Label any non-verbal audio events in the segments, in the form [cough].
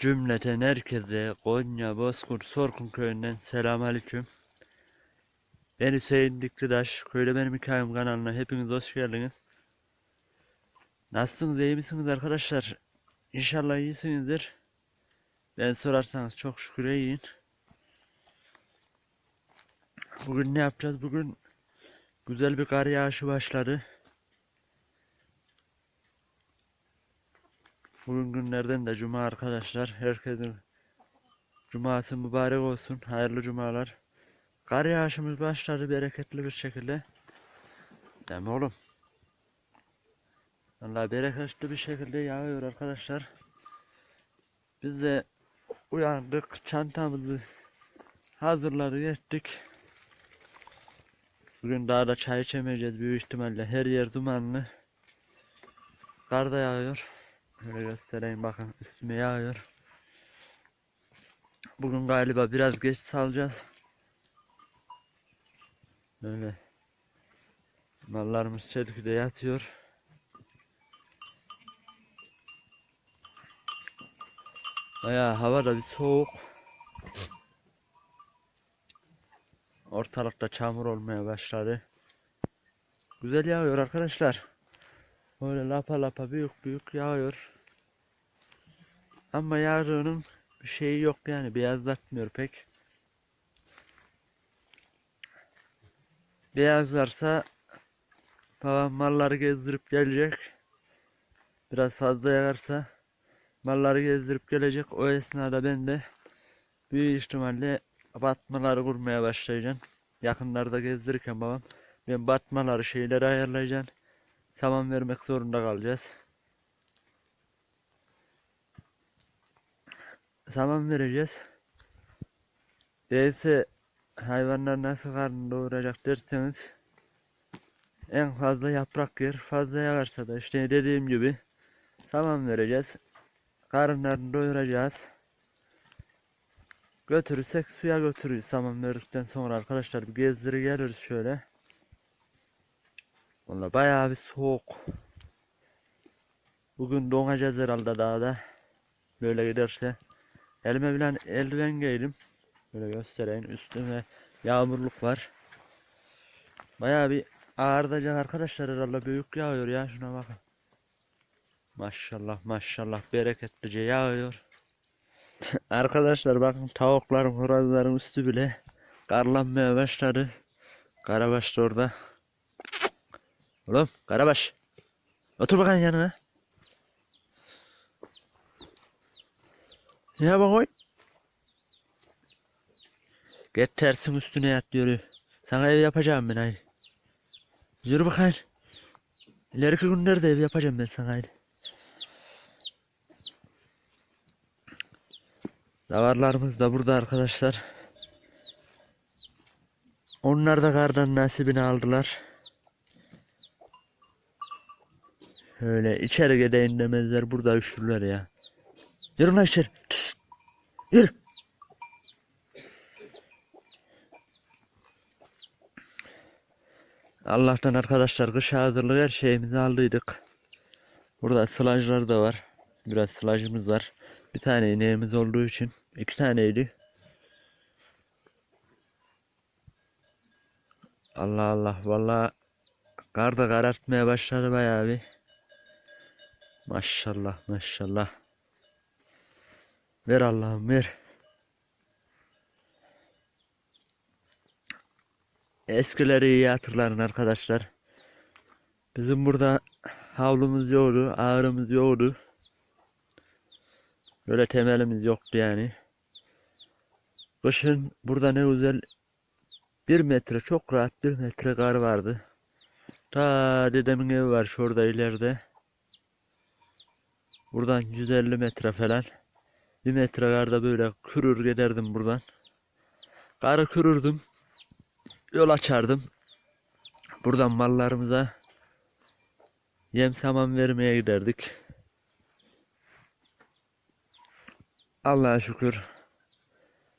Cümleten herkese Konya Bozkurt Sorkun köyünden selamünaleyküm. Ben Hüseyin Diklidaş. Köyde benim hikayem kanalına hepiniz hoş geldiniz. Nasılsınız, iyi misiniz arkadaşlar? İnşallah iyisinizdir. Ben sorarsanız çok şükür iyiyim. Bugün ne yapacağız? Bugün güzel bir kar yağışı başladı. Bugün günlerden de cuma arkadaşlar. Herkesin cuması mübarek olsun. Hayırlı cumalar. Kar yağışımız başladı bereketli bir şekilde. Değil mi oğlum? Vallahi bereketli bir şekilde yağıyor arkadaşlar. Biz de uyandık. Çantamızı hazırladık ettik. Bugün daha da çay içemeyeceğiz büyük ihtimalle. Her yer dumanlı. Kar da yağıyor. Böyle göstereyim bakın üstüme yağıyor. Bugün galiba biraz geç salacağız. Böyle. Mallarımız çelkide yatıyor. Bayağı hava da bir soğuk. Ortalıkta çamur olmaya başladı. Güzel yağıyor arkadaşlar. Böyle lapa lapa büyük büyük yağıyor. Ama yağdığının bir şeyi yok yani beyazlatmıyor pek. Beyazlarsa babam malları gezdirip gelecek. Biraz fazla yağarsa malları gezdirip gelecek. O esnada ben de büyük ihtimalle batmaları kurmaya başlayacağım. Yakınlarda gezdirirken babam ben batmaları şeyleri ayarlayacağım. Saman vermek zorunda kalacağız. Saman vereceğiz. Değilse hayvanlar nasıl karnını doyuracak derseniz en fazla yaprak yer. Fazla yağarsa da işte dediğim gibi saman vereceğiz. Karınlarını doyuracağız. Götürürsek suya götürürüz saman verdikten sonra arkadaşlar bir gezdiri geliriz şöyle. Valla bayağı bir soğuk. Bugün donacağız herhalde dağda. Böyle giderse. Elime bilen eldiven giydim. Böyle göstereyim. Üstüme yağmurluk var. Bayağı bir ağırdacak arkadaşlar herhalde. Büyük yağıyor ya. Şuna bakın. Maşallah maşallah bereketlice yağıyor. [laughs] arkadaşlar bakın tavukların, horozların üstü bile karlanmaya başladı. Karabaş da orada. Oğlum Karabaş. Otur bakalım yanına. Ne yapalım oy? Get tersin üstüne yat yürü. Sana ev yapacağım ben haydi. Yürü bakayım. İleriki günlerde ev yapacağım ben sana haydi. Davarlarımız da burada arkadaşlar. Onlar da kardan nasibini aldılar. Öyle içeri gideyim demezler burada üşürler ya. Yürü lan içeri. Tıs. Yürü. Allah'tan arkadaşlar kış hazırlığı her şeyimizi aldıydık. Burada sılajlar da var. Biraz sılajımız var. Bir tane ineğimiz olduğu için iki taneydi. Allah Allah vallahi kar da karartmaya başladı bayağı bir. Maşallah maşallah. Ver Allah'ım ver. Eskileri iyi hatırlayın arkadaşlar. Bizim burada havlumuz yoktu, ağrımız yoktu. Böyle temelimiz yoktu yani. Kışın burada ne güzel bir metre çok rahat bir metre kar vardı. Ta dedemin evi var şurada ileride. Buradan 150 metre falan. Bir metre karda böyle kürür giderdim buradan. Karı kürürdüm. Yol açardım. Buradan mallarımıza yem saman vermeye giderdik. Allah'a şükür.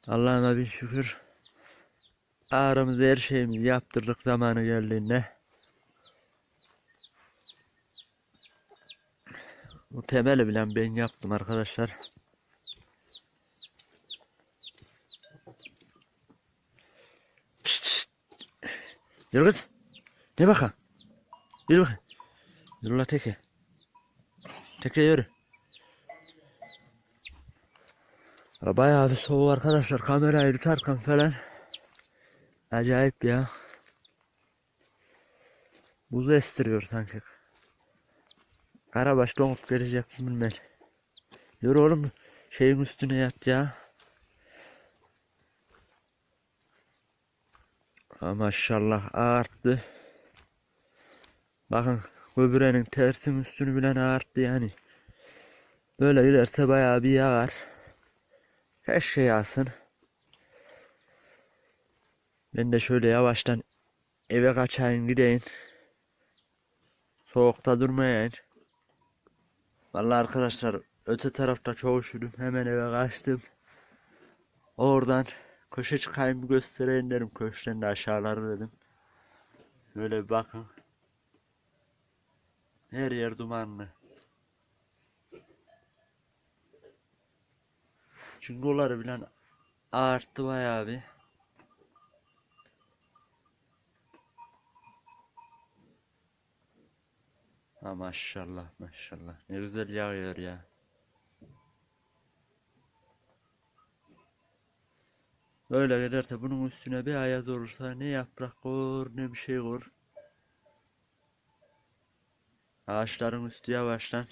Allah'ıma bir şükür. Ağrımızı her şeyimizi yaptırdık zamanı geldiğinde. Bu temeli bilen ben yaptım arkadaşlar. Yürü kız. Ne bakalım. Yürü bakayım. Yürü la teke. Teke yürü. Ya Bayağı bir soğuk arkadaşlar. Kamerayı tutarken falan. Acayip ya. Buz estiriyor sanki. Karabaş donup gelecek bilmem. Yürü oğlum. Şeyin üstüne yat ya. Maşallah arttı. Bakın göbürenin tersin üstünü bilen arttı yani. Böyle giderse bayağı bir yağar. Keşke yağsın. Ben de şöyle yavaştan eve kaçayım gideyim. Soğukta durmayayım. Vallahi arkadaşlar öte tarafta çok üşüdüm. Hemen eve kaçtım. Oradan köşe çıkayım göstereyim dedim. Köşeden de aşağıları dedim. Böyle bakın. Her yer dumanlı. Çingoları bilen arttı bayağı bir. Ha maşallah maşallah. Ne güzel yağıyor ya. Böyle giderse bunun üstüne bir ayaz olursa ne yaprak olur ne bir şey olur. Ağaçların üstü yavaştan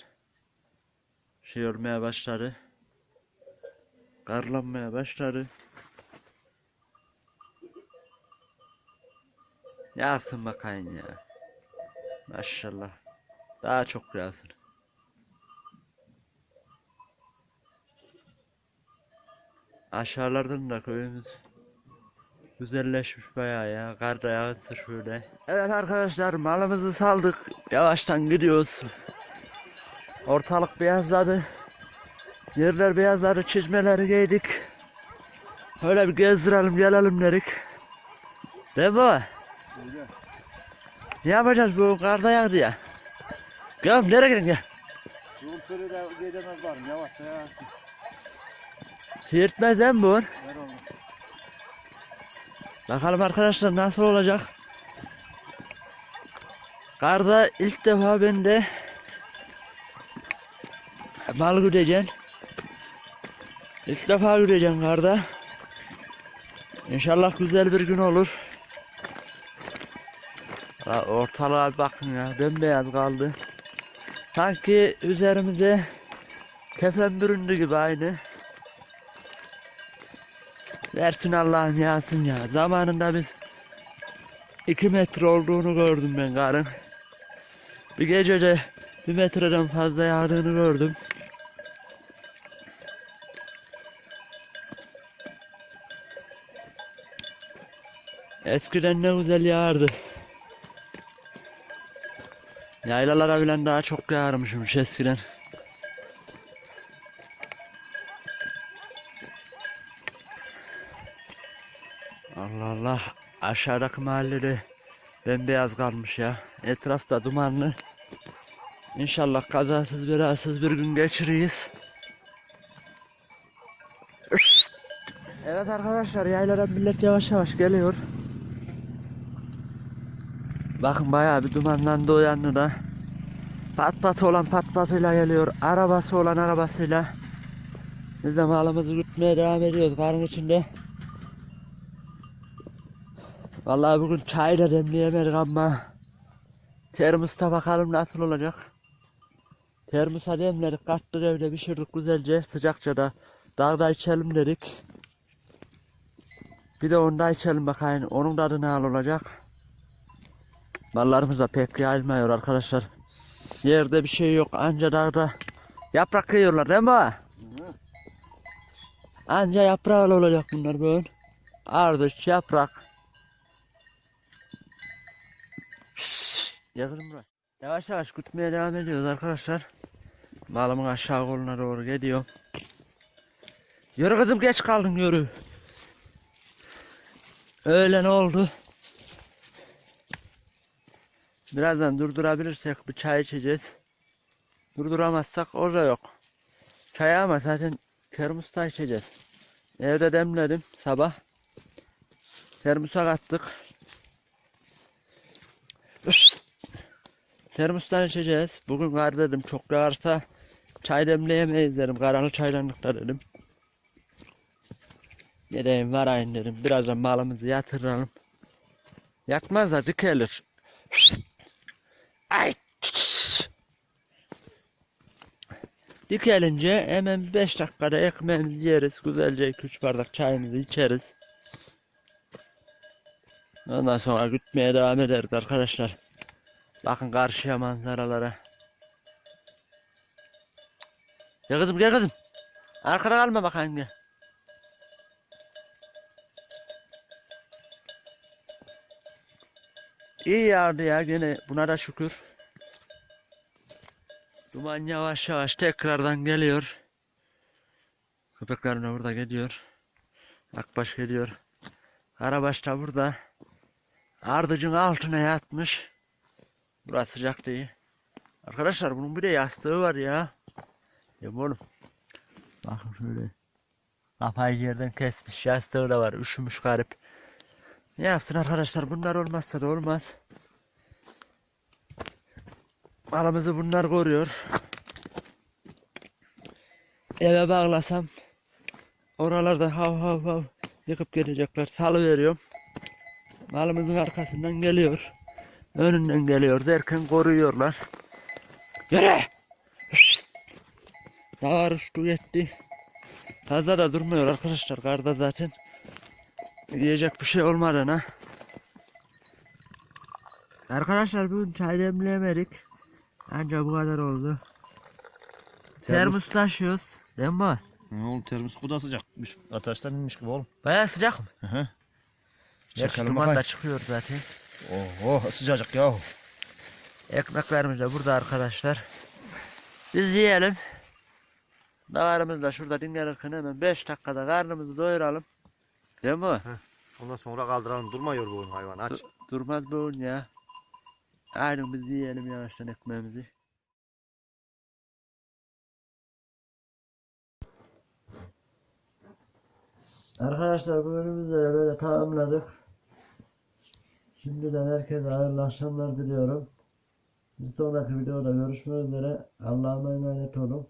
şey olmaya başladı. Karlanmaya başladı. Yağsın bakayım ya. Maşallah. Daha çok yağsın. Aşağılardan da köyümüz güzelleşmiş bayağı ya. Kar da yağdı şöyle. Evet arkadaşlar malımızı saldık. Yavaştan gidiyoruz. Ortalık beyazladı. Yerler beyazladı. Çizmeleri giydik. Öyle bir gezdirelim gelelim dedik. Değil mi? baba? Ne yapacağız bu karda yağdı ya? Gel nereye gidiyorsun gel. Yol körü de gidemez var. Yavaş ya. Seyirtmez değil mi bu? Bakalım arkadaşlar nasıl olacak. Karda ilk defa ben de mal güdeceğim. İlk defa güdeceğim karda. İnşallah güzel bir gün olur. Ha, Ortalığa bakın ya bembeyaz kaldı. Sanki üzerimize kefen büründü gibi aynı. Versin Allah'ım yağsın ya. Zamanında biz 2 metre olduğunu gördüm ben karın. Bir gecede 1 metreden fazla yağdığını gördüm. Eskiden ne güzel yağardı. Yaylalara bilen daha çok yağarmışmış eskiden. Allah Allah aşağıdaki mahallede bembeyaz kalmış ya. Etrafta dumanlı. İnşallah kazasız belasız bir gün geçiririz. Evet arkadaşlar yayladan millet yavaş yavaş geliyor. Bakın bayağı bir dumanlandı o yanına. Pat pat olan pat patıyla geliyor. Arabası olan arabasıyla. Biz de malımızı gütmeye devam ediyoruz karın içinde. Vallahi bugün çay da demleyemedik ama termosta bakalım nasıl olacak. Termosa demledik, kattık evde pişirdik güzelce sıcakça da dağda içelim dedik. Bir de onda içelim bakayım onun tadı ne olacak. Mallarımız da pek yayılmıyor arkadaşlar. Yerde bir şey yok anca dağda yaprak yiyorlar değil mi? Hı. Anca yaprağı olacak bunlar böyle. Ardıç, yaprak. Şşş, Gel. Yavaş yavaş gütmeye devam ediyoruz arkadaşlar. Malımın aşağı koluna doğru gidiyor. Yürü kızım geç kaldın yürü. Öyle ne oldu? Birazdan durdurabilirsek bir çay içeceğiz. Durduramazsak o da yok. Çay ama zaten termosta içeceğiz. Evde demledim sabah. Termosa kattık. Termostan içeceğiz. Bugün kar dedim çok yağarsa çay demleyemeyiz dedim. Karanlık çaydanlıkta dedim. Gideyim varayım dedim. Birazdan malımızı yatıralım. Yakmaz da dikelir. Ay. Dikelince hemen 5 dakikada ekmeğimizi yeriz. Güzelce 2-3 bardak çayımızı içeriz. Ondan sonra gütmeye devam ederiz arkadaşlar. Bakın karşıya manzaralara. Gel kızım gel kızım. Arkada kalma bak anne. İyi yağdı ya gene buna da şükür. Duman yavaş yavaş tekrardan geliyor. Köpeklerin burada geliyor. Akbaş geliyor. Karabaş da burada. Ardıcın altına yatmış. Burası sıcak değil. Arkadaşlar bunun bir de yastığı var ya. Ya oğlum. Bakın şöyle. Kafayı yerden kesmiş. Yastığı da var. Üşümüş garip. Ne yapsın arkadaşlar? Bunlar olmazsa da olmaz. Aramızı bunlar koruyor. Eve bağlasam oralarda hav hav hav yıkıp gelecekler. Salı veriyorum. Malımızın arkasından geliyor. Önünden geliyor derken koruyorlar. Yere! Davar uçtu gitti. Fazla da durmuyor arkadaşlar. Karda zaten yiyecek bir şey olmadığına. Arkadaşlar bugün çay demleyemedik. Ancak bu kadar oldu. Termos taşıyoruz. Değil mi? Ne oldu termos bu da sıcakmış. Ateşten inmiş gibi oğlum. Baya sıcak mı? Hı hı. Gerçi Çekelim duman da çıkıyor zaten. Oh sıcacık ya. Ekmeklerimiz de burada arkadaşlar. Biz yiyelim. Davarımız da şurada dinlenirken hemen 5 dakikada karnımızı doyuralım. Değil mi? Ondan sonra kaldıralım. Durmuyor bu oyun hayvan aç. Durmaz bu oyun ya. Aynen biz yiyelim yavaştan ekmeğimizi. Arkadaşlar bu bölümümüzü de böyle tamamladık. Şimdiden herkese hayırlı akşamlar diliyorum. Bir sonraki videoda görüşmek üzere. Allah'a emanet olun.